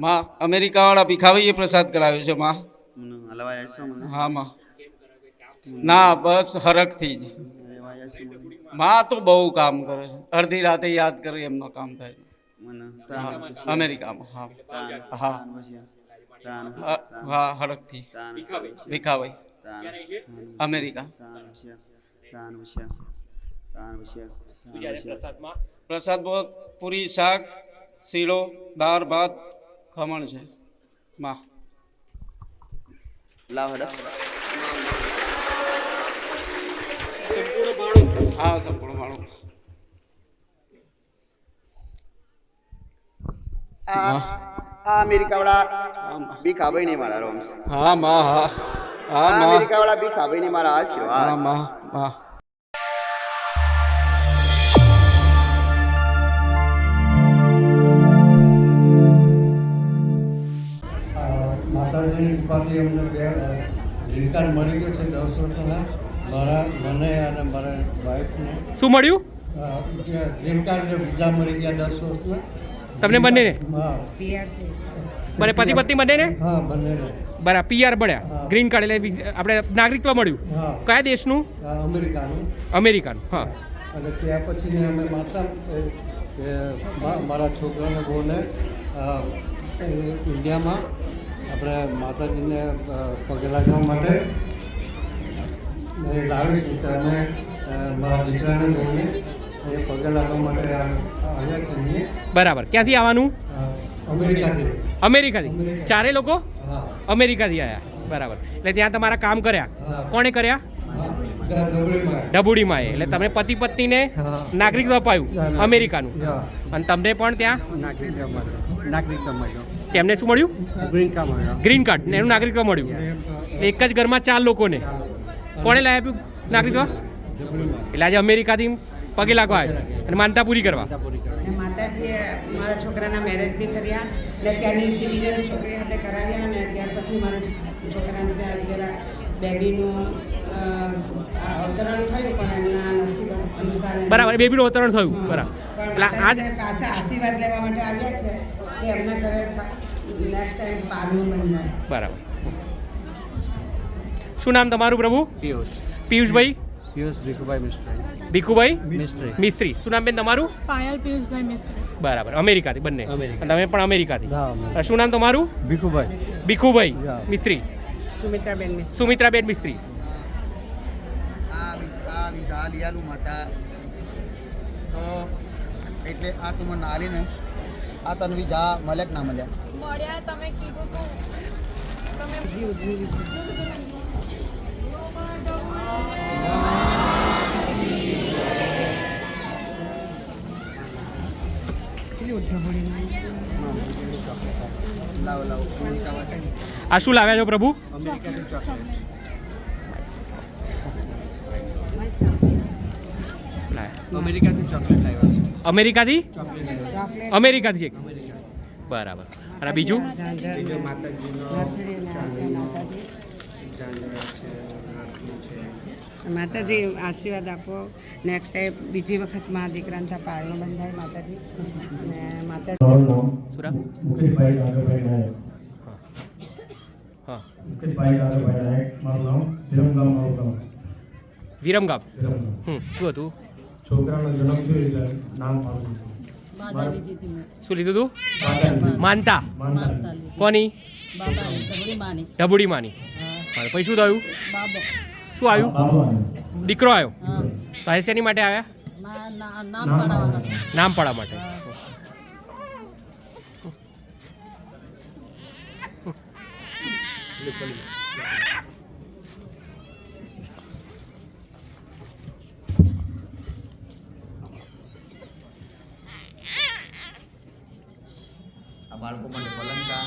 માં અમેરિકાવાળા ભીખાભાઈએ પ્રસાદ કરાવ્યો છે માં. હા માં. ના બસ હરખથી જ. માં તો બહુ કામ કરે છે. અડધી રાતે યાદ કરી એમનો કામ થાય. અમેરિકામાં હા. હા. હા, હરખથી. ભીખાભાઈ અમેરિકા. વસ્યા. પ્રસાદ બહુ પૂરી શાક શીરો દાળ ભાત ખમણ છે. માં હા સંપૂર્ણ માણું આ આ અમેરિકાવાળા બી. ભીખાભાઈ મારા રોમ્સ. હા માં હા. હા આ માં અમેરિકાવાળા ભીખાભાઈ ને મારા આશીર્વાદ હા માં માં માતાજીની કૃપાથી અમને બે ગ્રીન કાર્ડ મળી ગયો છે દસ વર્ષના મારા મને અને મારા વાઈફને શું મળ્યું? ગ્રીન કાર્ડ વિઝા મળી ગયા દસ વર્ષના. તમને બંનેને? હા. બરે પતિ પત્ની બંનેને? હા બંને બરાબર પીઆર મળ્યા ગ્રીન કાર્ડ એટલે આપણે નાગરિકત્વ મળ્યું. કયા દેશનું? અમેરિકાનું. અમેરિકાનું હા. અને ત્યાં પછીને અમે માતા મારા છોકરાને બહુને ઇન્ડિયામાં આપણે માતાજીને પગે લાગવા માટે એ લાવીશું તો અમે મારા દીકરાને જોઈને એ પગે લાગવા માટે આવ્યા છે બરાબર. ક્યાંથી આવવાનું? અમેરિકાથી. અમેરિકાથી. ચારે લોકો? અમેરિકાથી આવ્યા બરાબર. એટલે ત્યાં તમારા કામ કર્યા? કોણે કર્યા? ડબુડીમાં એટલે તમે પતિ પત્નીને નાગરિક અપાયું અમેરિકાનું. અને તમને પણ ત્યાં? નાગરિક નાગરિક મળ્યો તેમને શું મળ્યું? ગ્રીન કાર્ડ મળ્યો. ગ્રીન કાર્ડ ને એનું નાગરિકત્વ મળ્યું. એક જ ઘરમાં ચાર લોકોને. કોણે લાવી આપ્યું નાગરિકત્વ એટલે આજે અમેરિકાથી પગે લાગવા આવ્યા અને માનતા પૂરી કરવા. માતાજીએ મારા છોકરાના મેરેજ બી કર્યા. ને ત્યાંની સિટીઝન છોકરી સાથે કરાવ્યા અને ત્યાર પછી મારા છોકરાને જરા બેબીનું અવતરણ થયું પણ એમના નસીબ અનુસાર બરાબર બેબીનું અવતરણ થયું. બરાબર. આજ પાસે આશીર્વાદ લેવા માટે આવ્યા છે કે એમના ઘરે નેક્સ્ટ ટાઈમ પારનું બરાબર. શું નામ તમારું પ્રભુ? પિયુષ. પિયુષભાઈ? પિયુષ ભીખુભાઈ મિસ્ત્રી. ભીખુભાઈ? મિસ્ત્રી. મિસ્ત્રી. શું નામ બેન તમારું? પાયલ પિયુષભાઈ મિસ્ત્રી. બરાબર. અમેરિકાથી બંને. તમે પણ અમેરિકાથી. શું નામ તમારું? ભીખુભાઈ. ભીખુભાઈ. મિસ્ત્રી. સુમિત્રાબેન સુમિત્રાબેન મિસ્ત્રી. આ તો એટલે આ તું મને આલી ને આ તન્વી જા મળે કે ના મળ્યા મળ્યા તમે કીધું તો. તમે લાવ લાવ અમેરિકામાં છે. ને. આ શું લાવ્યા છો પ્રભુ? અમેરિકાની ચોકલેટ. લાવ્યા. અમેરિકાથી ચોકલેટ લાવ્યા છે અમેરિકાથી ચોકલેટ લાવ્યા ચોકલેટ અમેરિકાથી છે અમેરિકા બરાબર અને આ બીજું ઝાંઝર બીજો માતાજીનો નથડી ને આજે માતાજી ઝાંઝર છે નાખલી છે માતાજી આશીર્વાદ આપો નેક્સ્ટ ટાઈમ બીજી વખત મારા દીકરાને ત્યાં પારણું બંધાય માતાજી ને માતાજી મારું નામ સુરા મુકેશભાઈ નાગરભાઈ નાયક હા મુકેશભાઈ નાગરભાઈ નાયક મારું નામ વિરમગામ મારું ગામ વિરમગામ વિરમગામ હમ શું હતું છોકરાનો જન્મ થયો એટલે નામ પાડું શું લીધું તું? માનતા. માનતા કોની? બાબા સગડી માની. ઢબુડી માની. પછી શું થયું? શું આવ્યું? દીકરો આવ્યો? તો આ શેની માટે આવ્યા? નામ પાડવા માટે. આ બાળકો માટે પલંગા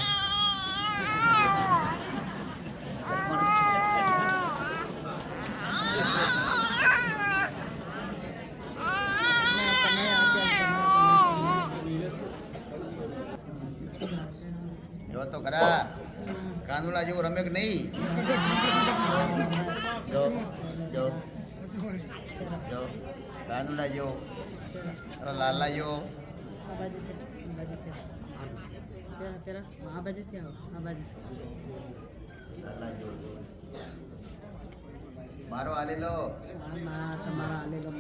જો તો ખરા કાનુડા જેવું રમે કે નહીં જો જો જો કાનુડા જેવો તારો લાલા જેવો પેરા પેરા આ બાજુ ત્યાં આવો આ બાજુ જો જો. મારો આલે લો આ મા તમારા આલેલો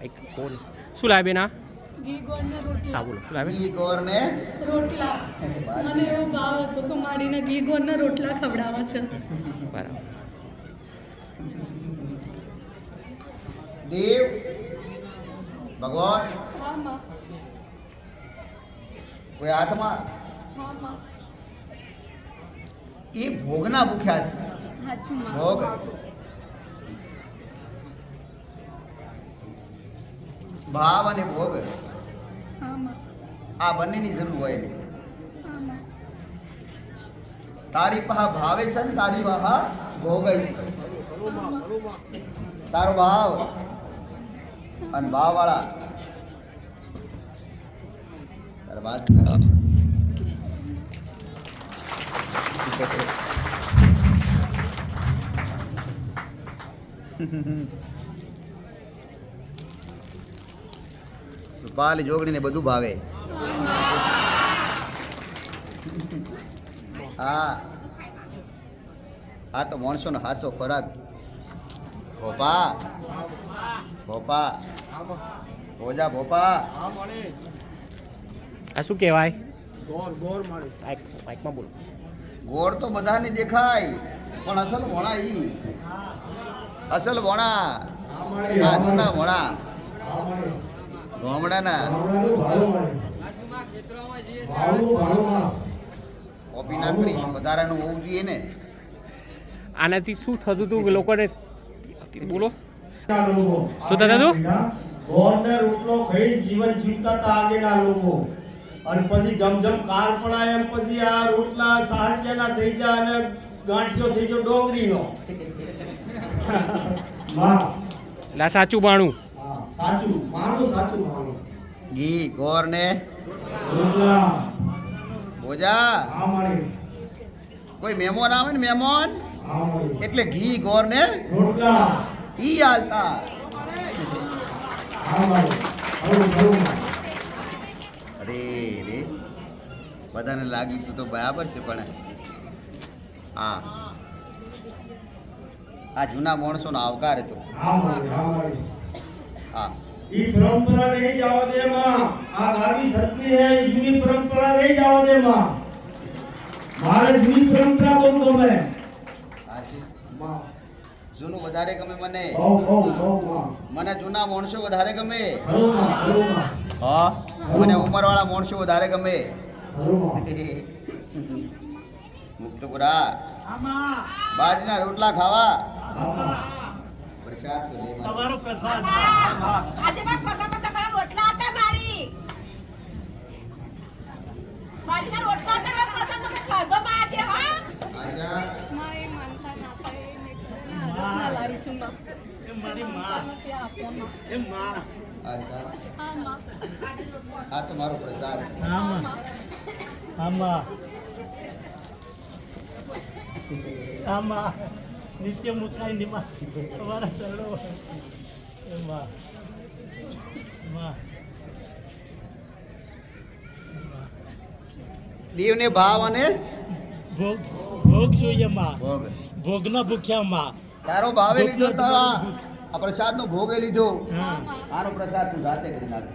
એક કોણ શું લાવે બેન આ? ઘી ગોળના રોટલા. હા બોલો શું લાવે ઈ ગોર રોટલા મને એવો ભાવ હતો કે માડીને ઘી ગોળના રોટલા ખવડાવે છે. બરાબર. દેવ ભગવાન. હા માં. કોઈ હાથમાં હા માં. એ ભોગના ભૂખ્યા છે. ભોગ? ભાવ અને ભોગ આ બંનેની જરૂર હોય ને તારી પહા ભાવે છે ને તારી વાહા ભોગ છે. તારો ભાવ અને ભાવ વાળા તારા બાદ પાલી જોગણીને બધું ભાવે. હા આ તો માણસોનો હાસો ખોરાક. ભોપા ભોપા ઓજા ભોપા. આ શું કહેવાય? ગોર ગોર મળે માઇક માઇકમાં બોલો. ગોળ તો બધાને દેખાય પણ અસલ વણા ઈ. અસલ વણા. આજના મળે વણા. ગામડાના. કોપી ના કરીશ વધારાનું હોવું જોઈએ ને. આનાથી શું થતું હતું લોકોને? બોલો. શું થતું હતું? ગોળને રોટલો ખાઈને જીવન જીવતા હતા આગેના લોકો. અને પછી જમજમ જમ કાર પડાય એમ પછી આ રોટલા સાહજ્યના થઈ જાય અને ગાંઠિયો થઈ ગયો ડોંગરીનો. એટલે સાચું બાણું. સાચું માનું સાચું માનું ઘી ગોર ને? મળે કોઈ મહેમાન આવે ને મહેમાન એટલે ઘી ગોર ને? રોટલા. ઈ હાલતા અરે રે. બધાને લાગ્યું તું તો બરાબર છે પણ હા. આ જૂના માણસોનો આવકાર હતો. હા. ઈ પરંપરા નહીં જવા દે માં. આ દાદી સત્ય હે જૂની પરંપરા નહીં જવા દે માં. મારે જૂની પરંપરા બહુ ગમે આશીષમાં. જૂનું વધારે ગમે મને. બહુ બહુ બહુ માં. મને જૂના માણસો વધારે ગમે. હા? મને ઉંમરવાળા માણસો વધારે ગમે. મુક્તપુરા. બાજના રોટલા ખાવા. પ્રસાદ તો લેવા તમારો પ્રસાદ. આજે મેં પ્રસાદ ફસા મારા રોટલા હતા મારી. મારીના રોટલા હતા મેં પ્રસાદ તમે ખાધો માં આજે હા? આજા. મારી માનતા ના થાય મેં ના, આદત ના લાવીશું મારી માં. એ માં. આજા. હા માં. આ તો મારો પ્રસાદ છે. હા માં. આમાં નીચે મુકાઈ નીમાં તમારા ચરણો એમાં માં દીવને ભાવ અને ભોગ ભોગ જોઈએ માં. ભોગ. ભોગના ભૂખ્યા માં. તારો ભાવે લીધો તારો આ પ્રસાદનો ભોગે લીધો. આનો પ્રસાદ તું જાતે કરી નાખ.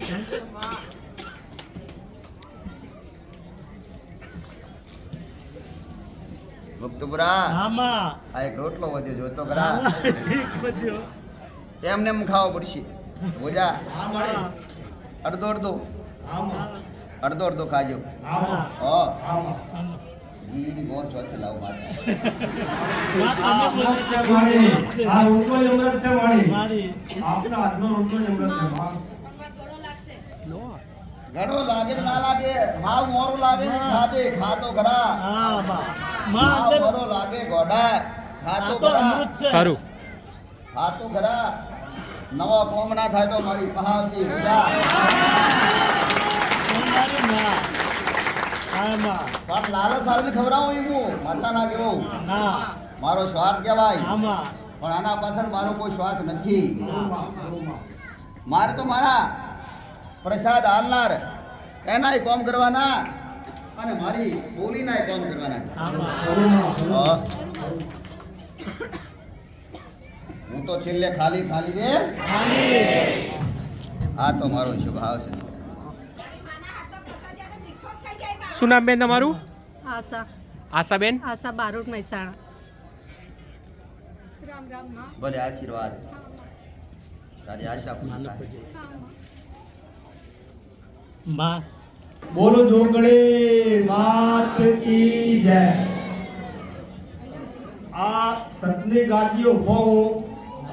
આમાં. આ એક રોટલો વધ્યો જોતો કરા એક એમને એમ ખાવો પડશે. બોજા. અડધો અડધો. અડધો અડધો ખાજો. હો. ચોથ લાવ મારે. આ અમૃત છે મારી. આપનો આજનો રોટલો જ અમૃત છે ઘણો લાગે ના લાગે? માવ મોરું લાગે ને ખાજે ખાતો ઘરા હા માં મોરો લાગે ગોડા. ખાતો ખરા ખરું આ તો ખરા. નવા કોમ ના થાય તો મારી પહાવજી ઉજા. પણ લાલચ સારું ખવડાવું એમ હું માતા ના કેવું. મારો સ્વાર્થ કહેવાય. પણ આના પાછળ મારો કોઈ સ્વાર્થ નથી. મારે તો મારા પ્રસાદ હાલનાર એનાય કોમ કરવાના અને મારી બોલીનાય કોમ કરવાના. હું. તો છેલ્લે ખાલી ખાલી રે. આ તો મારો સ્વભાવ છે. શું નામ બેન તમારું? આશા. આશાબેન? આશા બારોટ મહેસાણા. રામ રામ ભલે આશીર્વાદ. તારી આશા પૂરી થાય બોલો જોગણી માત કી જય. આ સતની ગાદીઓ ઊભો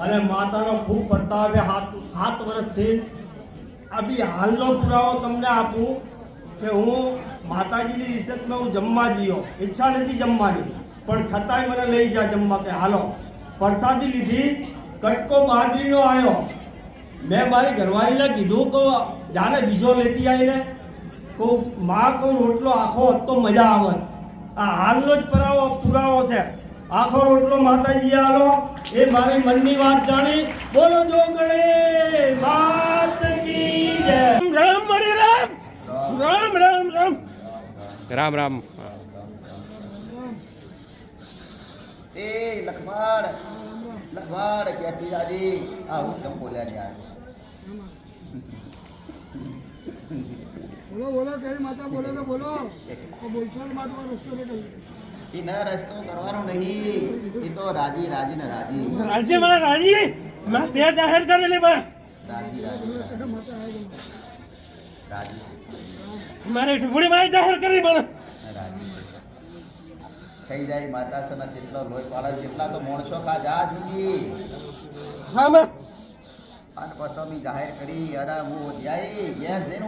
અને માતાનો ખૂબ પ્રતાપે હાથ હાથ વર્ષથી અભી હાલનો પુરાવો તમને આપું કે હું માતાજીની રિસેતમાં હું જમવા જયો. ઈચ્છા નથી જમવાની, પણ છતાંય મને લઈ જાય જમવા કે હાલો. પ્રસાદી લીધી, કટકો બાજરીનો આવ્યો મેં મારી ઘરવાળીને કીધું કે જાને બીજો લેતી આવીને કહું માં કહું રોટલો આખો તો મજા આવત આ હાલનો જ પુરાવો પુરાવો છે. આખો રોટલો માતાજી આલો એ મારી મનની વાત જાણી. બોલો જોગણે વાત કી જય. રામ રામ. રામ રામ રામ. રામ રામ. એ લખમણ લખમણ કહેતી દાદી? આ હું કેમ બોલ્યા યાર. બોલો બોલો કઈ માતા બોલો તો બોલો. બોલશો ને માતા રસ્તો ને કહી એ ન રસ્તો કરવાનો નહીં. એ તો રાજી રાજી ને રાજી. રાજી મારા રાજી. મારા તે જાહેર કરેલી બા રાજી રાજી રાજી. મારે ઢુકડી માં જાહેર કરી મને. થઈ જાય માતા સના જેટલો લોહી પાડે જેટલા તો માણસો ખા જા જુગી. હા માં અને પછી અમે જાહેર કરી અરે હું ઓઢિયાઈ ઘેર જઈને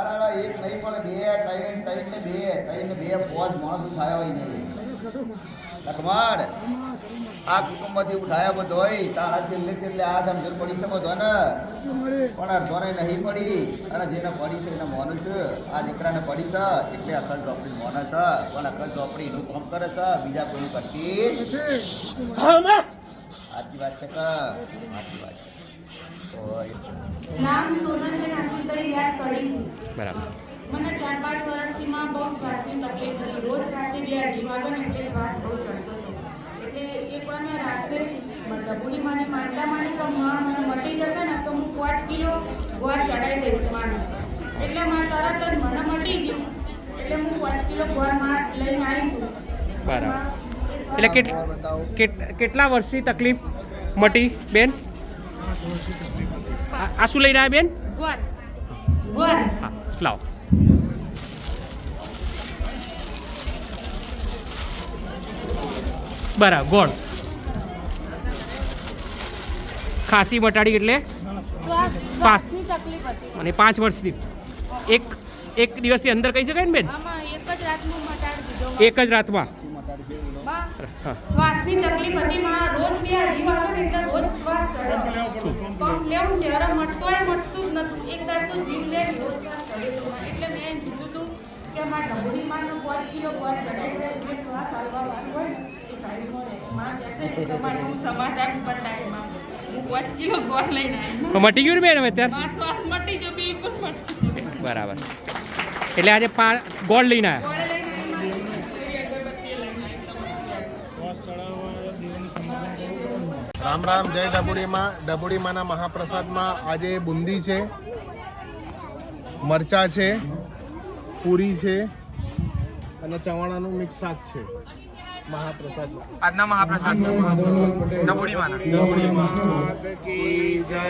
અરે એક નહીં પણ બે ત્રણ ત્રણ ને બે ત્રણ ને બે પોચ માણસ ઉઠાયો હોય નહીં લખમાડ આ કુટુંબમાંથી ઉઠાયા બધોય તારા છેલ્લે છેલ્લે આ સમજણ પડી શકો છો ને પણ અડધોને નહીં પડી અને જેને પડી છે એને મોન છે આ દીકરાને પડી છે એટલે અકલ ચોપડી મોને છે પણ અકલ ચોપડી એનું કામ કરે છે બીજા કોઈ કરતી સાચી વાત છે કે? સાચી વાત છે. નામ સોનલબેન આજીભાઈ વ્યાસ કડીથી બરાબર. મને ચાર પાંચ વર્ષથી માં બહુ શ્વાસની તકલીફ હતી રોજ રાતે બે અઢી વાગે ને એટલે શ્વાસ બહુ ચડતો હતો. એટલે એકવાર મેં રાત્રે ડબુડી માને માનતા માને તો માં મને મટી જશે ને તો હું પાંચ કિલો ગોળ ચડાવી દઈશ માને. એટલે માં તરત જ મને મટી ગયું. એટલે હું પાંચ કિલો ગોળમાં લઈને આવીશું. બરાબર. એટલે કેટ કેટ- કેટલા વર્ષથી તકલીફ મટી બેન? આ શું લઈને આવ્યા બેન? ગોળ ગોળ હા લાવો. બરાબર ગોળ. ખાંસી મટાડી એટલે? શ્વાસ અને પાંચ વર્ષની. એક એક દિવસની અંદર કહી શકાય ને બેન? એક જ રાતનું મટાડી દીધો. એક જ રાતમાં. શ્વાસની તકલીફ હતી માં રોજ બે અઢી વાગે એટલે રોજ શ્વાસ ચડે પંપ લેવું ત્યારે એ મટતું જ નતું. એક દાડ તો જીવ લે ને શ્વાસ ચડે એટલે મેં જોયું હતું કે માં ઢબુડી માં પાંચ કિલો પર ચડે જે શ્વાસ હાલવા વાળું હોય એ સાઈડમાં રહે. માં જશે ને હું સમાધાન પરમાં હું પાંચ કિલો ગોળ લઈને આવી તો મટી ગયું બેન હવે અત્યારે? માં શ્વાસ મટી ગયો બિલકુલ મટી ગયો. બરાબર. એટલે આજે પા ગોળ લઈને આવ્યા ગોળ લઈને આવી માં અગરબત્તી લઈને આવી રામ રામ જય ડબુડીમાં ડબુડીમાંના મહાપ્રસાદમાં આજે બુંદી છે મરચા છે પૂરી છે અને ચવાણાનું મિક્સ શાક છે મહાપ્રસાદમાં. આજના મહાપ્રસાદ. ડબુડીમાં. ડબુડીમાં રામ જય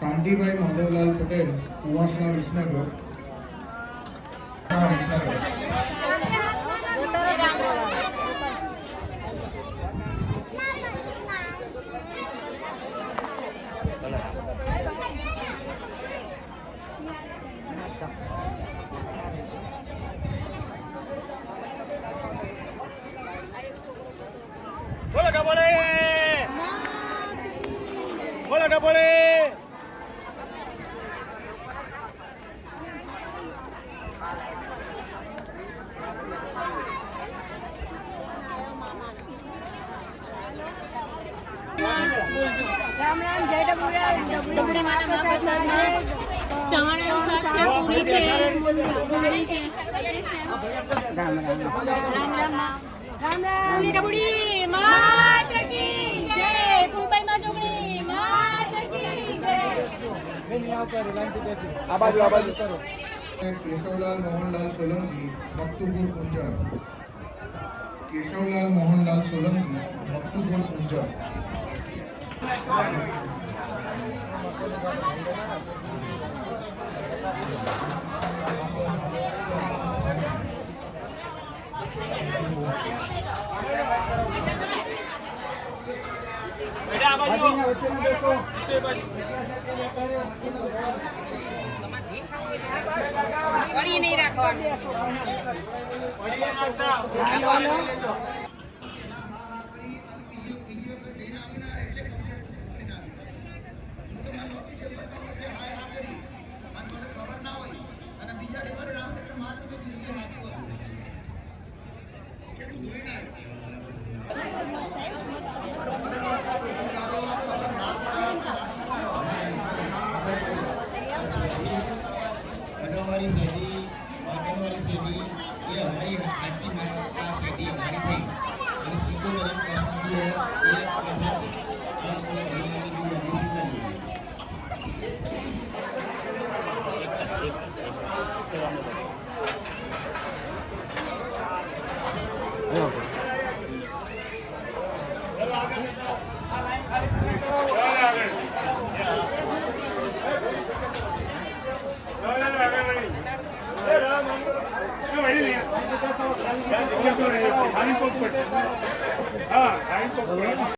કાંતિભાઈ માધવલાલ પટેલ કુવાસના વિસનગર રામ રામ જય ડબુડા ડબુડા માતા ચવાણાનું શાક પૂરી છે? ડુંગળી છે? રામ રામ. રામ રામ રામ. રામ ડબુડી માતા आवाज आवाज करो केशवलाल मोहनलाल सोलंकी भक्तपुर कुंजा केशवलाल मोहनलाल सोलंकी भक्तपुर कुंजा Thank you. રાખવાનું.